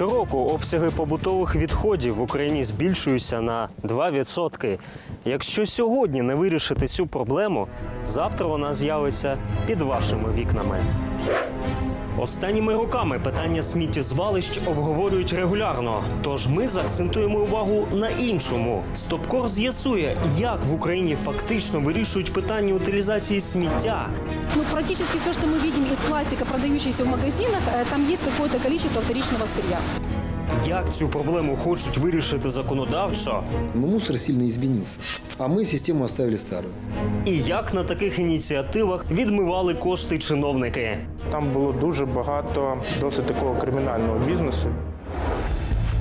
Щороку обсяги побутових відходів в Україні збільшуються на 2%. Якщо сьогодні не вирішити цю проблему, завтра вона з'явиться під вашими вікнами. Останніми роками питання сміттєзвалищ обговорюють регулярно. Тож ми заакцентуємо увагу на іншому. Стопкор з'ясує, як в Україні фактично вирішують питання утилізації сміття Ну, практически все, что мы видим из пластика, продающийся в магазинах, э, там есть какое-то количество вторичного сырья. Як цю проблему хочуть вирішити законодавчо, Но мусор сильно изменился, а мы систему оставили старую. і як на таких ініціативах відмивали кошти чиновники. Там було дуже багато досить такого кримінального бізнесу.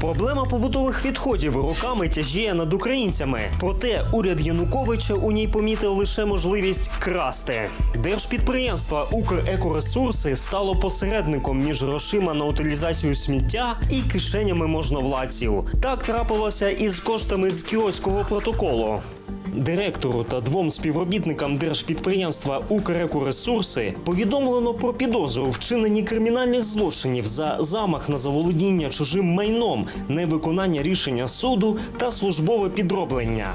Проблема побутових відходів роками тяжіє над українцями. Проте уряд Януковича у ній помітив лише можливість красти. Держпідприємство Укрекоресурси стало посередником між грошима на утилізацію сміття і кишенями можновладців. Так трапилося і з коштами з кіоського протоколу. Директору та двом співробітникам держпідприємства Укрекоресурси повідомлено про підозру вчинені кримінальних злочинів за замах на заволодіння чужим майном, невиконання рішення суду та службове підроблення.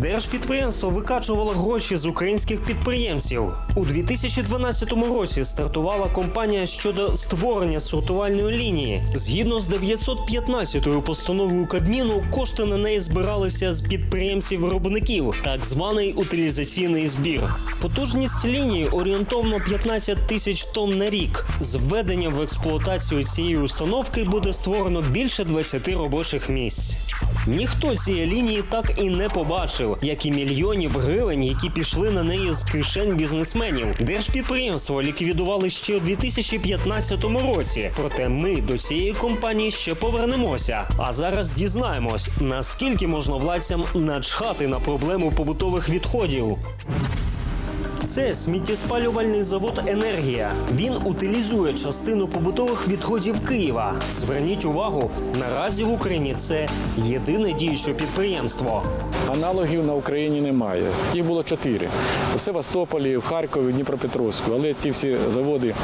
Держпідприємство викачувало гроші з українських підприємців. У 2012 році стартувала кампанія щодо створення сортувальної лінії. Згідно з 915 постановою Кабміну, кошти на неї збиралися з підприємців-виробників, так званий утилізаційний збір. Потужність лінії орієнтовно 15 тисяч тонн на рік. З введенням в експлуатацію цієї установки буде створено більше 20 робочих місць. Ніхто цієї лінії так і не побачив, як і мільйонів гривень, які пішли на неї з кишень бізнесменів. Держпідприємство ліквідували ще у 2015 році. Проте ми до цієї компанії ще повернемося. А зараз дізнаємось, наскільки можна владцям начхати на проблему побутових відходів. Це сміттєспалювальний завод Енергія. Він утилізує частину побутових відходів Києва. Зверніть увагу, наразі в Україні це єдине діюче підприємство. Аналогів на Україні немає. Їх було чотири у Севастополі, в Харкові, Дніпропетровську. Але ті всі заводи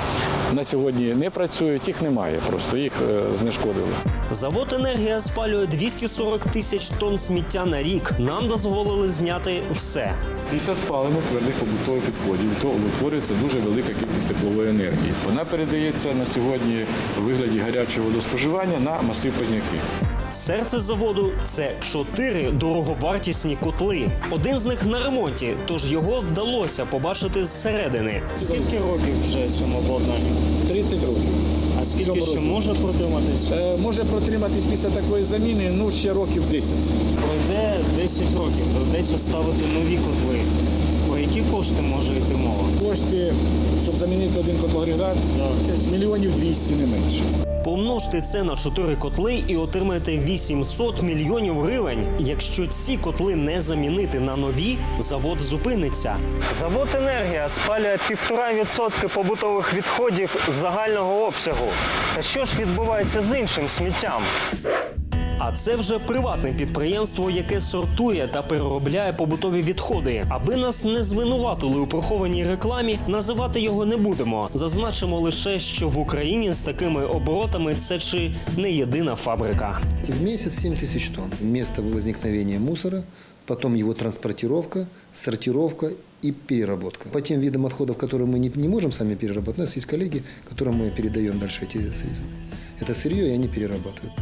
на сьогодні не працюють, їх немає. Просто їх е, знешкодили. Завод Енергія спалює 240 тисяч тонн сміття на рік. Нам дозволили зняти все. Після спалення твердих побутових відходів то утворюється дуже велика кількість теплової енергії. Вона передається на сьогодні у вигляді гарячого водоспоживання на масив Позняки. Серце заводу це чотири дороговартісні котли. Один з них на ремонті, тож його вдалося побачити зсередини. Скільки років вже цьому обладнанню? 30 років. А скільки ще році. може протриматись? Е, може протриматись після такої заміни ну ще років 10. Пройде 10 років, доведеться ставити нові котли. Які кошти може йти мова? Кошти, щоб замінити один котлоагрегат, це ж мільйонів 200 не менше. Помножте це на 4 котли і отримаєте 800 мільйонів гривень. Якщо ці котли не замінити на нові, завод зупиниться. Завод енергія спалює 1,5% побутових відходів загального обсягу. Та що ж відбувається з іншим сміттям? А це вже приватне підприємство, яке сортує та переробляє побутові відходи. Аби нас не звинуватили у прихованій рекламі, називати його не будемо. Зазначимо лише, що в Україні з такими оборотами це чи не єдина фабрика. В месяц 7 тысяч тонн. Место возникновения мусора, потом его транспортировка, сортировка и переработка. По тем видам отходов, которые мы не, не можем сами переработать, у нас есть коллеги, которым мы передаем дальше эти средства. Это сырье, и они перерабатывают.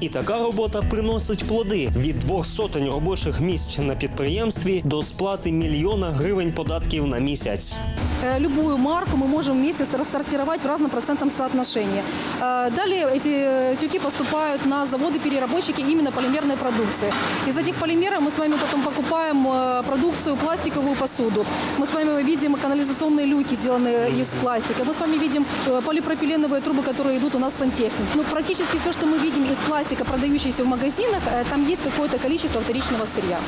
І така робота приносить плоди від двох сотень робочих місць на підприємстві до сплати мільйона гривень податків на місяць. Э, Любую марку мы можем в месяц рассортировать в разном процентном соотношении. Э, Далее эти э, тюки поступают на заводы-переработчики именно полимерной продукции. Из этих полимеров мы с вами потом покупаем э, продукцию, пластиковую посуду. Мы с вами видим канализационные люки, сделанные из пластика. Мы с вами видим э, полипропиленовые трубы, которые идут у нас в сантехнике. Ну, практически все, что мы видим из пластика, продающийся в магазинах, э, там есть какое-то количество вторичного сырья.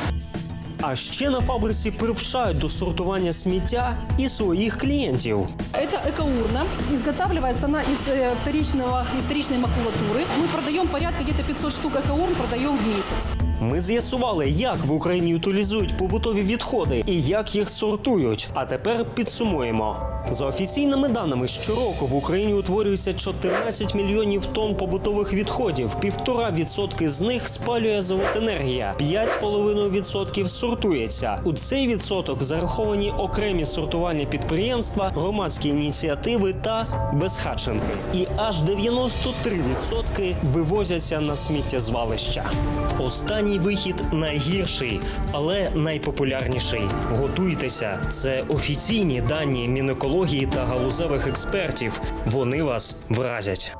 А ще на фабриці привчають до сортування сміття і своїх клієнтів. Это экоурна. Изготавливается она из э, вторичного, из вторичной макулатуры. Мы продаем порядка где-то 500 штук экоурн, продаем в месяц. Ми з'ясували, як в Україні утилізують побутові відходи і як їх сортують. А тепер підсумуємо. За офіційними даними, щороку в Україні утворюється 14 мільйонів тонн побутових відходів. Півтора відсотки з них спалює золотенергія, 5,5 відсотків сортується. У цей відсоток зараховані окремі сортувальні підприємства, громадські ініціативи та безхатченки. І аж 93 відсотки вивозяться на сміттєзвалища. Останній вихід найгірший, але найпопулярніший. Готуйтеся, це офіційні дані Мінекології та галузевих експертів. Вони вас вразять.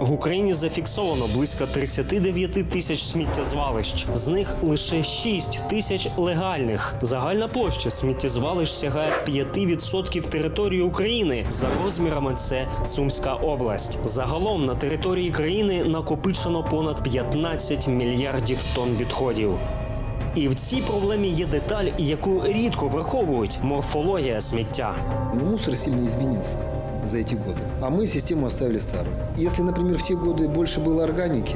В Україні зафіксовано близько 39 тисяч сміттєзвалищ. З них лише 6 тисяч легальних. Загальна площа сміттєзвалищ сягає 5% території України. За розмірами це Сумська область. Загалом на території країни накопичено понад 15 мільярдів тонн відходів. І в цій проблемі є деталь, яку рідко враховують морфологія сміття. Но мусор сильно изменился за эти годы. А мы систему оставили старую. Если, например, в те годы больше было органики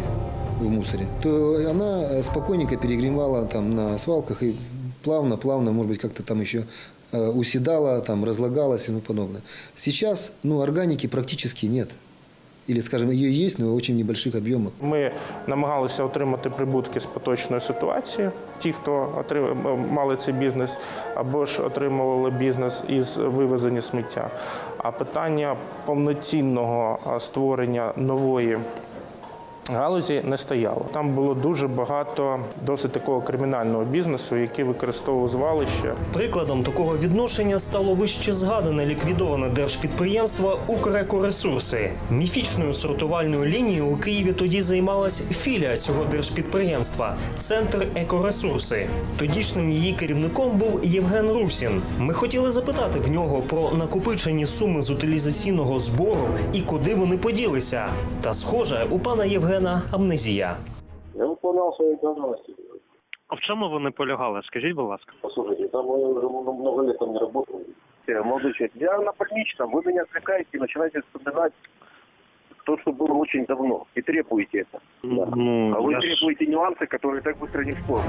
в мусоре, то она э, спокойненько перегревала там на свалках и плавно-плавно, может быть, как-то там еще э, уседала, там разлагалась и тому подобное. Сейчас, ну, органики практически нет. Или, скажем, ее есть, но в очень небольших объемах. Ми намагалися отримати прибутки з поточної ситуації. Ті, хто отримав, мали цей бізнес, або ж отримували бізнес із вивезення сміття. А питання повноцінного створення нової. Галузі не стояло. Там було дуже багато досить такого кримінального бізнесу, який використовував звалище Прикладом такого відношення стало вище згадане ліквідоване держпідприємство «Укрекоресурси». Міфічною сортувальною лінією у Києві тоді займалась філія цього держпідприємства Центр екоресурси. Тодішнім її керівником був Євген Русін. Ми хотіли запитати в нього про накопичені суми з утилізаційного збору і куди вони поділися. Та схоже, у пана Євгена амнезія. Я выполнял свои обязанности. А в чому вони полягали? Скажіть, будь ласка. Послушайте, там я уже много много лет там не работал. Э, Молодой человек, я на больничном, вы меня отвлекаете и начинаете вспоминать то, что было очень давно, и требуете это. Да. Ну, а вы я ж- требуете нюансы, которые так быстро не вспомнят.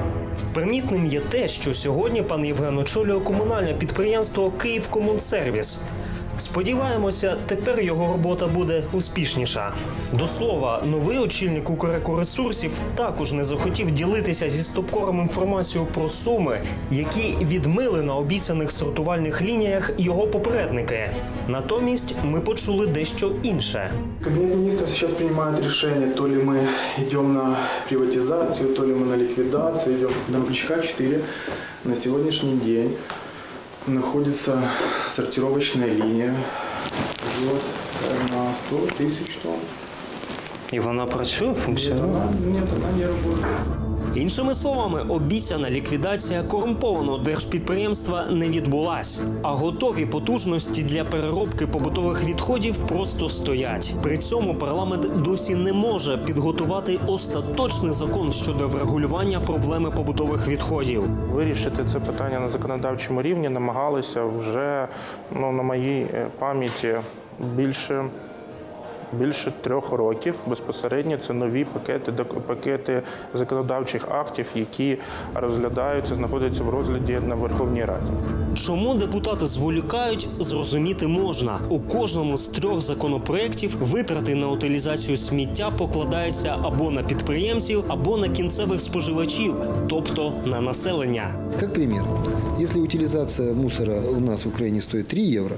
Примітним є те, що сьогодні пан Євген очолює комунальне підприємство «Київкомунсервіс». Сподіваємося, тепер його робота буде успішніша. До слова, новий очільник Укрекоресурсів також не захотів ділитися зі стопкором інформацією про суми, які відмили на обіцяних сортувальних лініях його попередники. Натомість ми почули дещо інше. Кабинет министров сейчас принимает решение, то ли мы идем на приватизацию, то ли мы на ликвидацию идем. На МЧК-4 на сегодняшний день находится сортировочная линия вот, на 100 тысяч тонн. І вона працює, Нет, она, нет, она не работает. Іншими словами, обіцяна ліквідація корумпованого держпідприємства не відбулась, а готові потужності для переробки побутових відходів просто стоять. При цьому парламент досі не може підготувати остаточний закон щодо врегулювання проблеми побутових відходів. Вирішити це питання на законодавчому рівні намагалися вже ну, на моїй е, пам'яті більше. Більше трьох років безпосередньо це нові пакети пакети законодавчих актів, які розглядаються, знаходяться в розгляді на Верховній Раді. Чому депутати зволікають, зрозуміти можна. У кожному з трьох законопроєктів витрати на утилізацію сміття покладаються або на підприємців, або на кінцевих споживачів, тобто на населення. Как пример, если утилизация мусора у нас в Украине стоит 3 евро,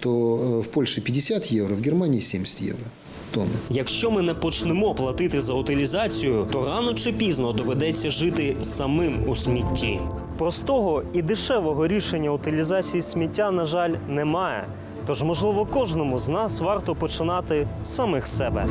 то э, в Польщі 50 євро, в Германії 70 євро. Тонна. Якщо ми не почнемо платити за утилізацію, то рано чи пізно доведеться жити самим у смітті. Простого і дешевого рішення утилізації сміття, на жаль, немає. Тож, можливо, кожному з нас варто починати з самих себе.